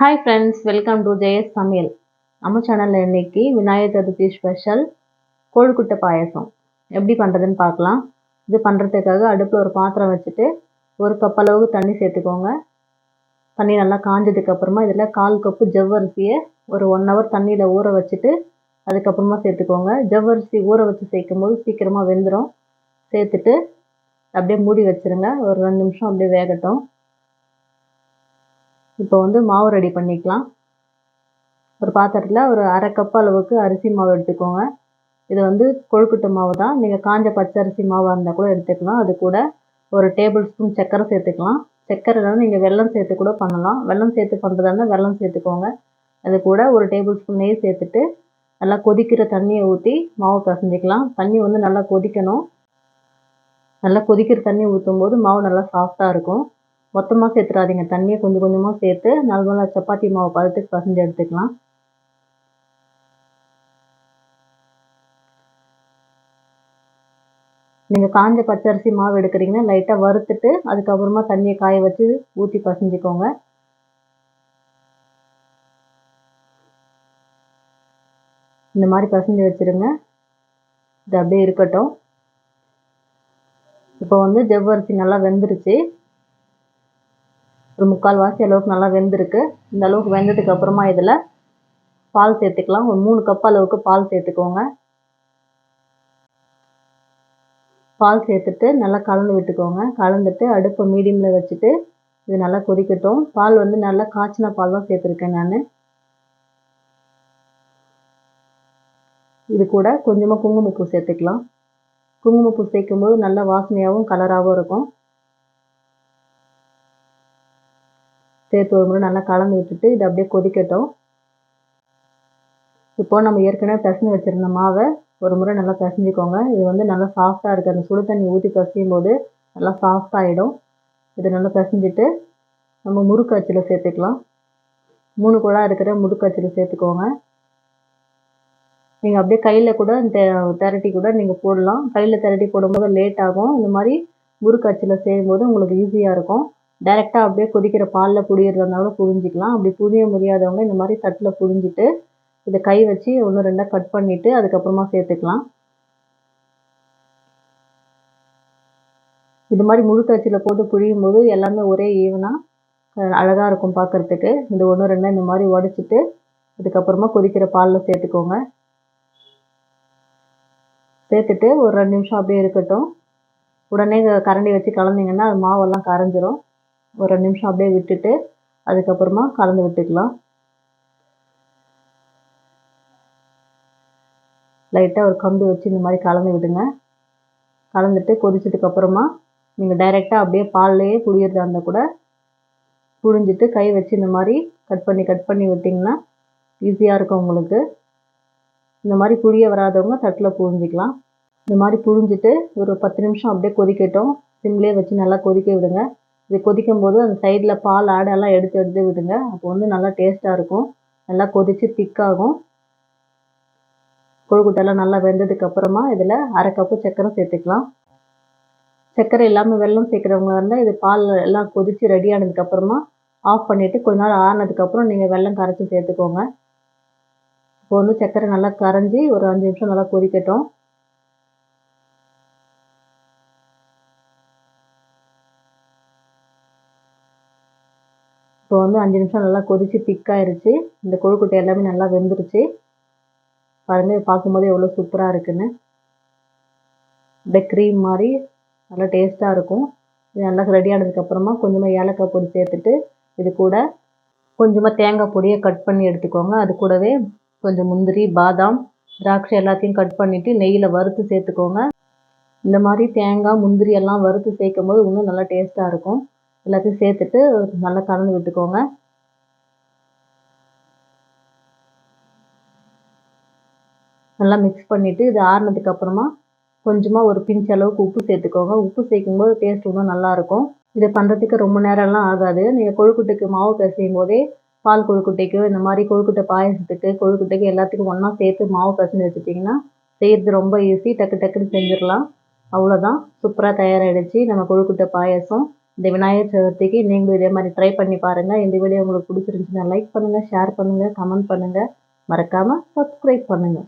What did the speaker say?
Hi friends welcome to Jayas சமையல் நம்ம சேனலில் இன்னைக்கு விநாயகர் சதுர்த்தி ஸ்பெஷல் கோழிக்குட்டை பாயசம். எப்படி பண்ணுறதுன்னு பார்க்கலாம். இது பண்ணுறதுக்காக அடுப்பில் ஒரு பாத்திரம் வச்சுட்டு ஒரு கப் அளவுக்கு தண்ணி சேர்த்துக்கோங்க. தண்ணி நல்லா காஞ்சதுக்கப்புறமா இதில் கால் கப்பு ஜவ்வரிசியை ஒரு ஒன் ஹவர் தண்ணியில் ஊற வச்சுட்டு அதுக்கப்புறமா சேர்த்துக்கோங்க. ஜவ்வரிசி ஊற வச்சு சேர்க்கும் போது சீக்கிரமாக வெந்துடும் சேர்த்துட்டு அப்படியே மூடி வச்சுருங்க. ஒரு ரெண்டு நிமிஷம் அப்படியே வேகட்டும். இப்போ வந்து மாவு ரெடி பண்ணிக்கலாம். ஒரு பாத்திரத்தில் ஒரு அரை கப் அளவுக்கு அரிசி மாவு எடுத்துக்கோங்க. இது வந்து கொழுக்கட்டை மாவு தான். நீங்கள் காஞ்ச பச்சரிசி மாவாக இருந்தால் கூட எடுத்துக்கலாம். அது கூட ஒரு டேபிள் ஸ்பூன் சர்க்கரை சேர்த்துக்கலாம். சர்க்கரை நீங்கள் வெல்லம் சேர்த்து கூட பண்ணலாம். வெல்லம் சேர்த்து பண்ணுறதா இருந்தால் வெல்லம் சேர்த்துக்கோங்க. அது கூட ஒரு டேபிள் ஸ்பூன் நெய் சேர்த்துட்டு நல்லா கொதிக்கிற தண்ணியை ஊற்றி மாவு பிசைஞ்சிக்கலாம். தண்ணி வந்து நல்லா கொதிக்கணும். நல்லா கொதிக்கிற தண்ணி ஊற்றும் போது மாவு நல்லா சாஃப்டாக இருக்கும். மொத்தமாக சேர்த்துடாதீங்க தண்ணியை கொஞ்சம் கொஞ்சமாக சேர்த்து நார்மலாக சப்பாத்தி மாவு பதத்துக்கு பசஞ்சு எடுத்துக்கலாம். நீங்கள் காஞ்ச பச்சரிசி மாவு எடுக்கிறீங்கன்னா லைட்டாக வறுத்துட்டு அதுக்கப்புறமா தண்ணியை காய வச்சு ஊற்றி பசஞ்சிக்கோங்க. இந்த மாதிரி பசஞ்சு வச்சுருங்க. இது அப்படியே இருக்கட்டும். இப்போ வந்து ஜவ்வரிசி நல்லா வெந்துருச்சு. ஒரு முக்கால் வாசி அளவுக்கு நல்லா வெந்திருக்கு. இந்த அளவுக்கு வெந்ததுக்கு அப்புறமா இதில் பால் சேர்த்துக்கலாம். ஒரு மூணு கப் அளவுக்கு பால் சேர்த்துக்கோங்க. பால் சேர்த்துட்டு நல்லா கலந்து விட்டுக்கோங்க. கலந்துட்டு அடுப்பை மீடியமில் வச்சுட்டு இது நல்லா கொதிக்கட்டும். பால் வந்து நல்லா காய்ச்சின பால் தான் சேர்த்துருக்கேன் நான். இது கூட கொஞ்சமாக குங்குமப்பூ சேர்த்துக்கலாம். குங்குமப்பூ சேர்க்கும்போது நல்ல வாசனையாகவும் கலராகவும் இருக்கும். சேர்த்து ஒரு முறை நல்லா கலந்து விட்டுட்டு இது அப்படியே கொதிக்கட்டும். இப்போது நம்ம ஏற்கனவே பிசைஞ்சு வச்சுருந்த மாவை ஒரு முறை நல்லா பிசைஞ்சிக்கோங்க. இது வந்து நல்லா சாஃப்டாக இருக்குது அந்த சுடு தண்ணி ஊற்றி பிசையும் போது நல்லா சாஃப்டாகிடும் இது நல்லா பிசைஞ்சிட்டு நம்ம முறுக்கு அச்சில் சேர்த்துக்கலாம். மூணு குழா இருக்கிற முறுக்கு அச்சில் சேர்த்துக்கோங்க. நீங்கள் அப்படியே கையில் கூட திரட்டி கூட நீங்கள் போடலாம். கையில் திரட்டி போடும்போது லேட் ஆகும். இந்த மாதிரி முறுக்கு அச்சில் செய்யும்போது உங்களுக்கு ஈஸியாக இருக்கும். டைரெக்டாக அப்படியே கொதிக்கிற பாலில் புழியிறதுனாலும் புழிஞ்சிக்கலாம். அப்படி புழிய முடியாதவங்க இந்த மாதிரி தட்டில் புழிஞ்சிட்டு இதை கை வச்சு ஒன்று ரெண்டாக கட் பண்ணிவிட்டு அதுக்கப்புறமா சேர்த்துக்கலாம். இது மாதிரி முழுக்கச்சியில் போட்டு புழியும் போது எல்லாமே ஒரே ஈவனாக அழகாக இருக்கும் பார்க்குறதுக்கு இந்த ஒன்று ரெண்டாக இந்த மாதிரி உடச்சிட்டு அதுக்கப்புறமா கொதிக்கிற பாலில் சேர்த்துக்கோங்க. சேர்த்துட்டு ஒரு ரெண்டு நிமிஷம் அப்படியே இருக்கட்டும். உடனே கரண்டி வச்சு கலந்தீங்கன்னா அது மாவெல்லாம் கரைஞ்சிரும். ஒரு ரெண்டு நிமிஷம் அப்படியே விட்டுட்டு அதுக்கப்புறமா கலந்து விட்டுக்கலாம். லைட்டாக ஒரு கம்பி வச்சு இந்த மாதிரி கலந்து விடுங்க. கலந்துட்டு கொதிச்சதுக்கப்புறமா நீங்கள் டைரெக்டாக அப்படியே பால்லையே புழியறதா இருந்தால் கூட புழிஞ்சிட்டு கை வச்சு இந்த மாதிரி கட் பண்ணி கட் பண்ணி விட்டிங்கன்னா ஈஸியாக இருக்கும் உங்களுக்கு. இந்த மாதிரி புழிய வராதவங்க தட்டில் புழிஞ்சிக்கலாம். இந்த மாதிரி புழிஞ்சிட்டு ஒரு பத்து நிமிஷம் அப்படியே கொதிக்கட்டும். சிம்லேயே வச்சு நல்லா கொதிக்க விடுங்க. இது கொதிக்கும் போது அந்த சைடில் பால் ஆடெல்லாம் எடுத்து எடுத்து விடுங்க. அப்போ வந்து நல்லா டேஸ்ட்டாக இருக்கும். நல்லா கொதித்து திக்காகும் கொழுக்கட்டெல்லாம் நல்லா வெந்ததுக்கு அப்புறமா இதில் அரை கப்பு சர்க்கரை சேர்த்துக்கலாம். சர்க்கரை இல்லாமல் வெல்லம் சேர்க்குறவங்க இருந்தால் இது பால் எல்லாம் கொதித்து ரெடி ஆனதுக்கப்புறமா ஆஃப் பண்ணிவிட்டு கொஞ்ச நாள் ஆறினதுக்கப்புறம் நீங்கள் வெல்லம் கரைச்சி சேர்த்துக்கோங்க. இப்போ வந்து சர்க்கரை நல்லா கரைஞ்சி ஒரு அஞ்சு நிமிஷம் நல்லா கொதிக்கட்டும். இப்போ வந்து அஞ்சு நிமிஷம் நல்லா கொதித்து திக்காயிருச்சு இந்த கொழுக்கட்டை எல்லாமே நல்லா வெந்துருச்சு. பாருங்கள் பார்க்கும்போது எவ்வளோ சூப்பராக இருக்குன்னு. இந்த க்ரீம் மாதிரி நல்லா டேஸ்ட்டாக இருக்கும். இது நல்லா ரெடி ஆனதுக்கப்புறமா கொஞ்சமாக ஏலக்காய் பொடி சேர்த்துட்டு இது கூட கொஞ்சமாக தேங்காய் பொடியை கட் பண்ணி எடுத்துக்கோங்க. அது கூடவே கொஞ்சம் முந்திரி பாதாம் திராட்சை எல்லாத்தையும் கட் பண்ணிவிட்டு நெய்யில் வறுத்து சேர்த்துக்கோங்க. இந்த மாதிரி தேங்காய் முந்திரி எல்லாம் வறுத்து சேர்க்கும் போது இன்னும் நல்லா டேஸ்ட்டாக இருக்கும். எல்லாத்தையும் சேர்த்துட்டு நல்லா கலந்து விட்டுக்கோங்க. நல்லா மிக்ஸ் பண்ணிவிட்டு இது ஆறுனதுக்கு அப்புறமா கொஞ்சமாக ஒரு பிஞ்ச் அளவுக்கு உப்பு சேர்த்துக்கோங்க. உப்பு சேர்க்கும் போது டேஸ்ட் இன்னும் நல்லாயிருக்கும் இதை பண்ணுறதுக்கு ரொம்ப நேரம்லாம் ஆகாது. நீங்கள் கொழுக்குட்டைக்கு மாவு பிசையும் போதே பால் கொழுக்குட்டைக்கு இந்த மாதிரி கொழுக்குட்டை பாயசத்துக்கு கொழுக்குட்டைக்கு எல்லாத்துக்கும் ஒன்றா சேர்த்து மாவு பிசைஞ்சு வச்சுட்டிங்கன்னா செய்கிறது ரொம்ப ஈஸி டக்கு டக்குன்னு செஞ்சிடலாம். அவ்வளோதான் சூப்பராக தயாராகிடுச்சு நம்ம கொழுக்குட்டை பாயசம். இந்த விநாயகர் சதுர்த்திக்கு நீங்களும் இதே மாதிரி ட்ரை பண்ணி பாருங்கள் இந்த வீடியோ உங்களுக்கு பிடிச்சிருந்துச்சுன்னா லைக் பண்ணுங்கள் ஷேர் பண்ணுங்கள் கமெண்ட் பண்ணுங்கள் மறக்காமல் சப்ஸ்கிரைப் பண்ணுங்கள்